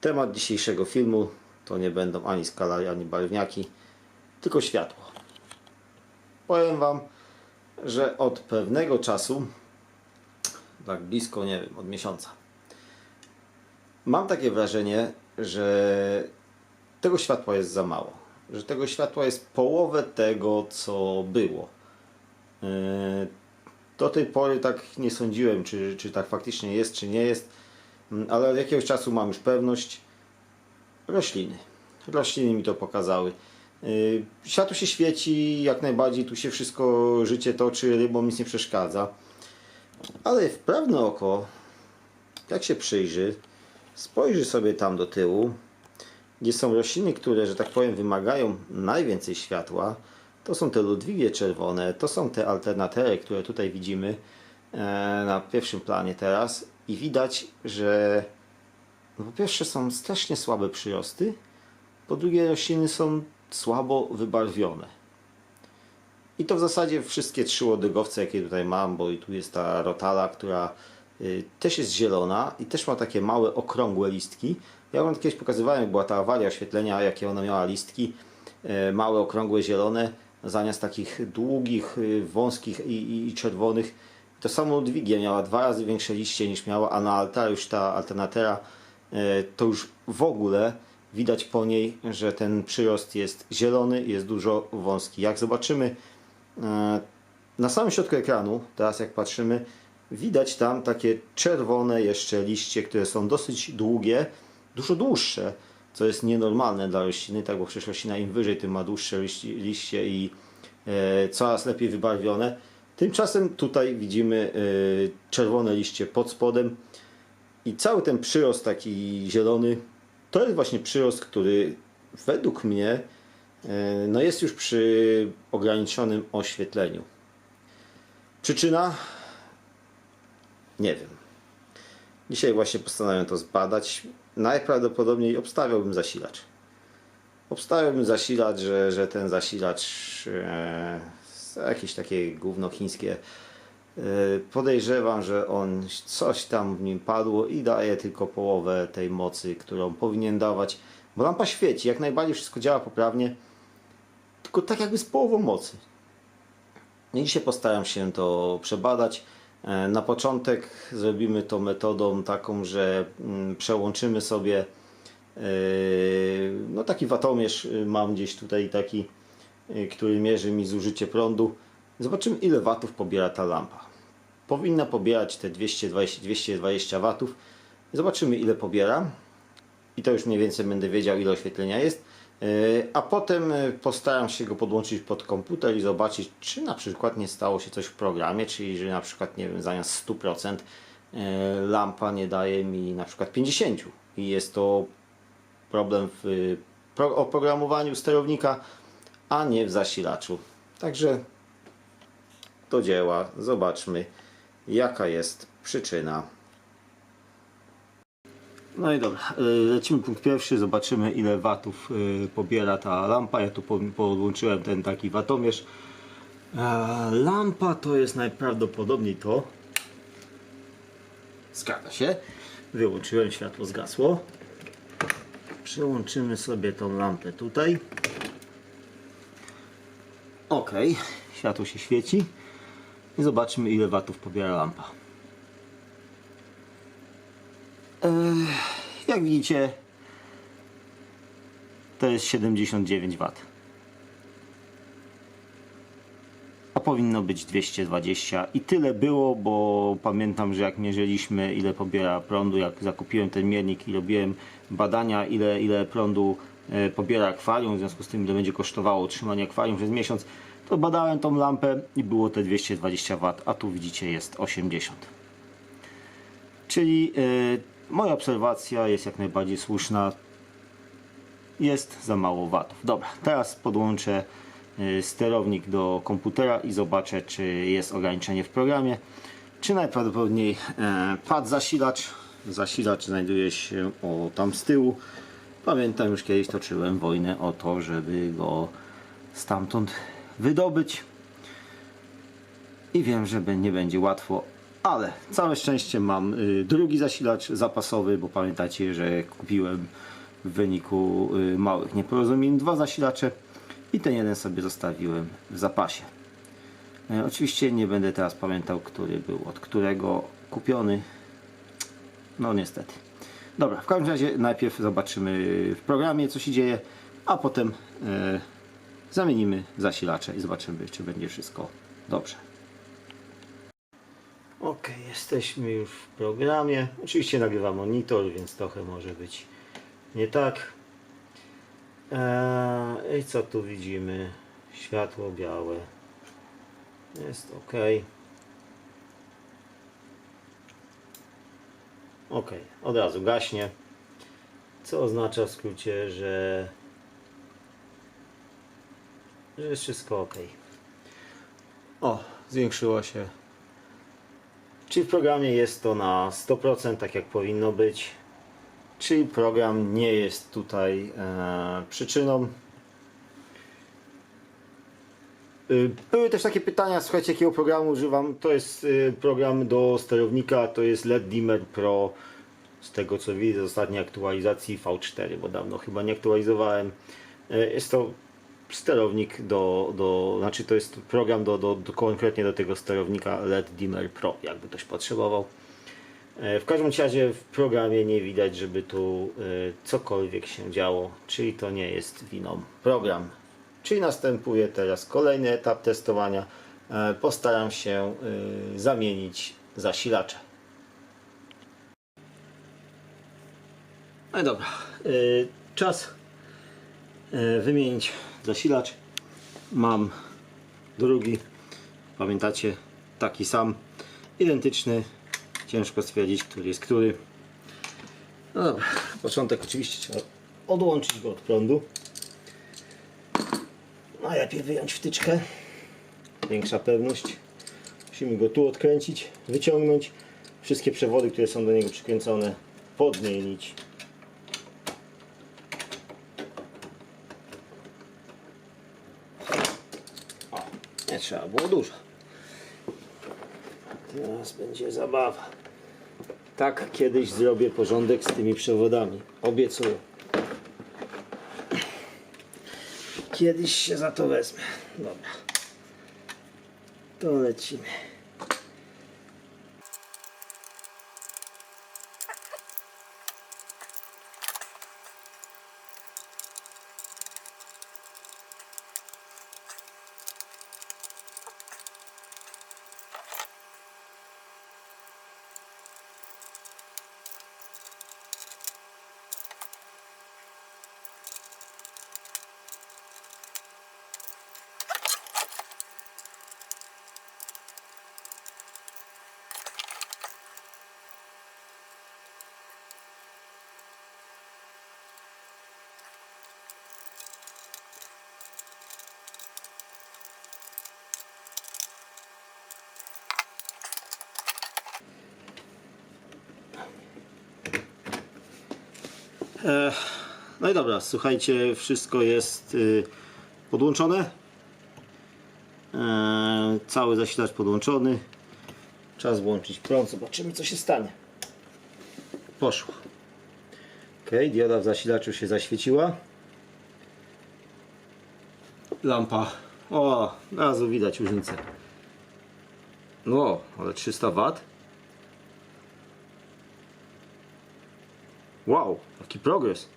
Temat dzisiejszego filmu to nie będą ani skalary, ani barwniaki, tylko światło. Powiem Wam, że od pewnego czasu, tak blisko, nie wiem, od miesiąca, mam takie wrażenie, że tego światła jest za mało. Że tego światła jest połowę tego, co było. Yy, Do tej pory tak nie sądziłem, czy, czy tak faktycznie jest, czy nie jest, ale od jakiegoś czasu mam już pewność. Rośliny. Rośliny mi to pokazały. Yy, Światło się świeci, jak najbardziej tu się wszystko, życie toczy, rybom nic nie przeszkadza. Ale wprawne oko, jak się przyjrzy, spojrzy sobie tam do tyłu, gdzie są rośliny, które, że tak powiem, wymagają najwięcej światła, to są te ludwigie czerwone, to są te alternatery, które tutaj widzimy e, na pierwszym planie teraz i widać, że no po pierwsze są strasznie słabe przyrosty, po drugie rośliny są słabo wybarwione. I to w zasadzie wszystkie trzy łodygowce, jakie tutaj mam, bo i tu jest ta rotala, która y, też jest zielona i też ma takie małe, okrągłe listki. Ja wam kiedyś pokazywałem, jak była ta awaria oświetlenia, jakie ona miała listki, y, małe, okrągłe, zielone, zamiast takich długich, y, wąskich i, i czerwonych. To samo Ludwigia miała dwa razy większe liście niż miała, a na altar już ta alternatera y, to już w ogóle widać po niej, że ten przyrost jest zielony, jest dużo wąski. Jak zobaczymy e, na samym środku ekranu, teraz jak patrzymy, widać tam takie czerwone jeszcze liście, które są dosyć długie, dużo dłuższe, co jest nienormalne dla rośliny, tak, bo przecież roślina im wyżej, tym ma dłuższe liści, liście i e, coraz lepiej wybarwione. Tymczasem tutaj widzimy e, czerwone liście pod spodem i cały ten przyrost taki zielony to jest właśnie przyrost, który według mnie e, no jest już przy ograniczonym oświetleniu. Przyczyna? Nie wiem. Dzisiaj właśnie postanawiam to zbadać. Najprawdopodobniej obstawiałbym zasilacz. Obstawiałbym zasilacz, że, że ten zasilacz e, jakieś takie gówno chińskie e, podejrzewam, że on coś tam w nim padło i daje tylko połowę tej mocy, którą powinien dawać. Bo lampa świeci, jak najbardziej wszystko działa poprawnie, tylko tak jakby z połową mocy. I dzisiaj postaram się to przebadać. E, Na początek zrobimy to metodą taką, że mm, przełączymy sobie e, no taki watomierz y, mam gdzieś tutaj taki, y, który mierzy mi zużycie prądu. Zobaczymy ile watów pobiera ta lampa. Powinna pobierać te 220, 220 watów. Zobaczymy ile pobiera. I to już mniej więcej będę wiedział ile oświetlenia jest. Yy, A potem yy, postaram się go podłączyć pod komputer i zobaczyć, czy na przykład nie stało się coś w programie, czyli że na przykład, nie wiem, zamiast 100% yy, lampa nie daje mi na przykład 50% i jest to problem w pro- oprogramowaniu sterownika, a nie w zasilaczu. Także do dzieła, zobaczmy jaka jest przyczyna. No i dobra, y, lecimy punkt pierwszy, zobaczymy ile watów y, pobiera ta lampa. Ja tu po- podłączyłem ten taki watomierz. E, Lampa to jest najprawdopodobniej to. Zgadza się. Wyłączyłem, światło zgasło. Przełączymy sobie tą lampę tutaj. Ok, światło się świeci. I zobaczmy ile watów pobiera lampa. Jak widzicie, to jest 79 W. A powinno być 220 i tyle było, bo pamiętam, że jak mierzyliśmy ile pobiera prądu, jak zakupiłem ten miernik i robiłem badania ile, ile prądu pobiera akwarium, w związku z tym ile będzie kosztowało utrzymanie akwarium przez miesiąc, to badałem tą lampę i było te 220 W, a tu widzicie jest 80. Czyli y, moja obserwacja jest jak najbardziej słuszna. Jest za mało watów. Dobra, teraz podłączę y, sterownik do komputera i zobaczę, czy jest ograniczenie w programie, czy najprawdopodobniej e, pad zasilacz. Zasilacz znajduje się o tam z tyłu. Pamiętam, już kiedyś toczyłem wojnę o to, żeby go stamtąd wydobyć. I wiem, że nie będzie łatwo, Ale całe szczęście mam y, drugi zasilacz zapasowy, bo pamiętacie, że kupiłem w wyniku y, małych nieporozumień dwa zasilacze i ten jeden sobie zostawiłem w zapasie. E, Oczywiście nie będę teraz pamiętał, który był od którego kupiony. No niestety. Dobra, w każdym razie najpierw zobaczymy w programie co się dzieje, a potem e, zamienimy zasilacze i zobaczymy czy będzie wszystko dobrze. Ok, jesteśmy już w programie. Oczywiście nagrywa monitor, więc trochę może być nie tak. Eee, I co tu widzimy? Światło białe. Jest ok. Ok, od razu gaśnie. Co oznacza w skrócie, że, że jest wszystko ok. O, zwiększyło się czy w programie jest to na 100% tak jak powinno być? Czy program nie jest tutaj e, przyczyną? Y, Były też takie pytania, słuchajcie, jakiego programu używam. To jest y, program do sterownika, to jest LED Dimmer Pro. Z tego co widzę z ostatniej aktualizacji V4, bo dawno chyba nie aktualizowałem. Y, Jest to sterownik do, do znaczy to jest program do, do, do konkretnie do tego sterownika LED Dimmer Pro, jakby ktoś potrzebował. W każdym razie w programie nie widać, żeby tu cokolwiek się działo, czyli to nie jest winą program. Czyli następuje teraz kolejny etap testowania. E, Postaram się e, zamienić zasilacze. No i dobra, e, czas e, wymienić zasilacz. Mam drugi, pamiętacie, taki sam, identyczny. Ciężko stwierdzić, który jest który. No dobra, początek oczywiście trzeba odłączyć go od prądu. Najlepiej wyjąć wtyczkę. Większa pewność. Musimy go tu odkręcić, wyciągnąć. Wszystkie przewody, które są do niego przykręcone, podmienić. O, nie trzeba było dużo. Teraz będzie zabawa. Tak kiedyś zrobię porządek z tymi przewodami. Obiecuję. Kiedyś się za to wezmę. Dobra. To lecimy. No i dobra, słuchajcie, wszystko jest y, podłączone. E, Cały zasilacz podłączony. Czas włączyć prąd, zobaczymy co się stanie. Poszło. Ok, dioda w zasilaczu się zaświeciła. Lampa. O, razu widać różnicę. No, ale 300 W. Wow, jaki progres.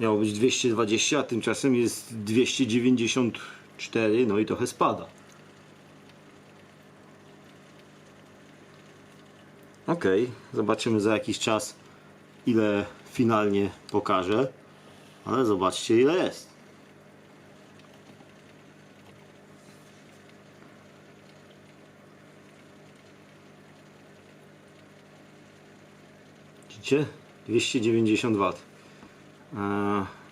Miało być 220, a tymczasem jest 294, no i trochę spada. Ok, zobaczymy za jakiś czas ile finalnie pokaże, ale zobaczcie ile jest. Widzicie? 290 W.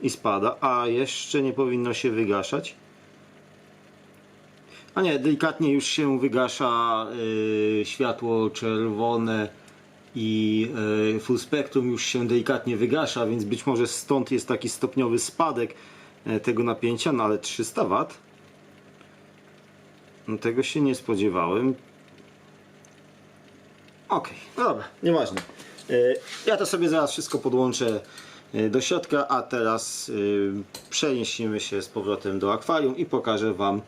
I spada. A jeszcze nie powinno się wygaszać. A nie, delikatnie już się wygasza yy, światło czerwone i yy, full spectrum już się delikatnie wygasza, więc być może stąd jest taki stopniowy spadek. e, tego napięcia, no ale 300 W. No tego się nie spodziewałem. Okej, no dobra, nieważne. E, Ja to sobie zaraz wszystko podłączę e, do środka, a teraz e, przeniesiemy się z powrotem do akwarium i pokażę Wam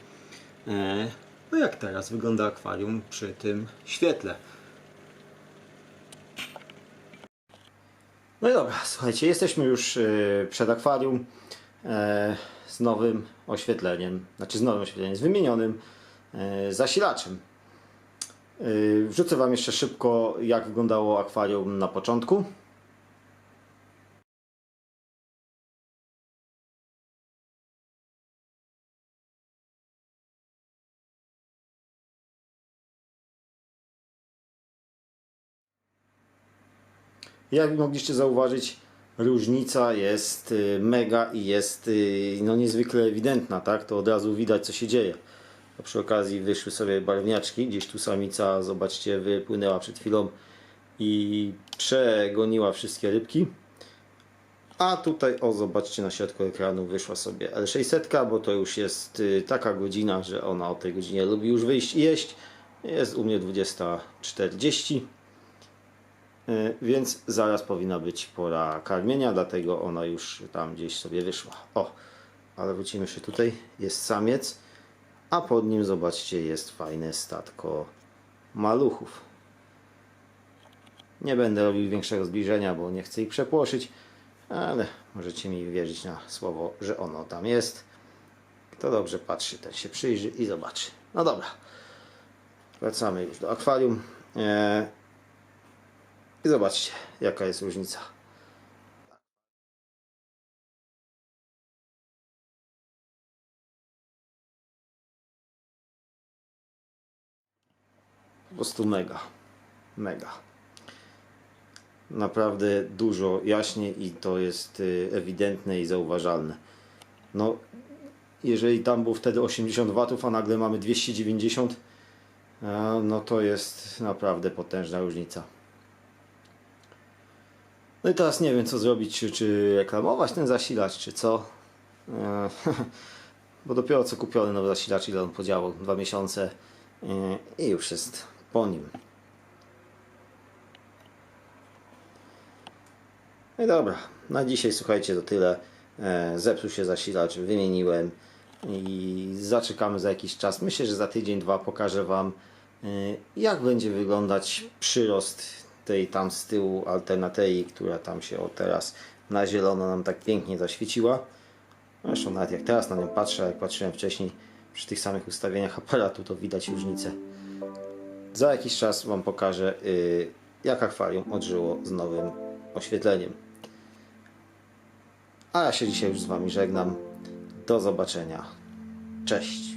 no jak teraz wygląda akwarium przy tym świetle. No i dobra, słuchajcie, jesteśmy już przed akwarium z nowym oświetleniem, znaczy z nowym oświetleniem, z wymienionym zasilaczem. E, Wrzucę Wam jeszcze szybko, jak wyglądało akwarium na początku. Jak mogliście zauważyć, różnica jest y, mega i jest y, no, niezwykle ewidentna, tak? To od razu widać, co się dzieje. A przy okazji wyszły sobie barwniaczki, gdzieś tu samica, zobaczcie, wypłynęła przed chwilą i przegoniła wszystkie rybki. A tutaj, o zobaczcie, na środku ekranu wyszła sobie L600, bo to już jest y, taka godzina, że ona o tej godzinie lubi już wyjść i jeść. Jest u mnie 20.40. Y, Więc zaraz powinna być pora karmienia, dlatego ona już tam gdzieś sobie wyszła. O, ale wrócimy się tutaj. Jest samiec, a pod nim zobaczcie jest fajne statko maluchów. Nie będę robił większego zbliżenia, bo nie chcę ich przepłoszyć, ale możecie mi wierzyć na słowo, że ono tam jest. Kto dobrze patrzy, ten się przyjrzy i zobaczy. No dobra, wracamy już do akwarium. Eee, i zobaczcie, jaka jest różnica. Po prostu mega. Mega. Naprawdę dużo jaśniej i to jest y, ewidentne i zauważalne. No, jeżeli tam było wtedy 80 W, a nagle mamy 290, a, no to jest naprawdę potężna różnica. No i teraz nie wiem co zrobić, czy, czy reklamować ten zasilacz, czy co. E, Bo dopiero co kupiony nowy zasilacz, ile on podziałał? Dwa miesiące e, i już jest po nim. No i dobra, na dzisiaj słuchajcie to tyle. E, Zepsuł się zasilacz, wymieniłem i zaczekamy za jakiś czas. Myślę, że za tydzień, dwa pokażę Wam e, jak będzie wyglądać przyrost tej tam z tyłu alternatei, która tam się o teraz na zielono nam tak pięknie zaświeciła. Zresztą nawet jak teraz na nią patrzę, jak patrzyłem wcześniej przy tych samych ustawieniach aparatu, to widać różnicę. Za jakiś czas Wam pokażę, y, jak akwarium odżyło z nowym oświetleniem. A ja się dzisiaj już z Wami żegnam. Do zobaczenia. Cześć.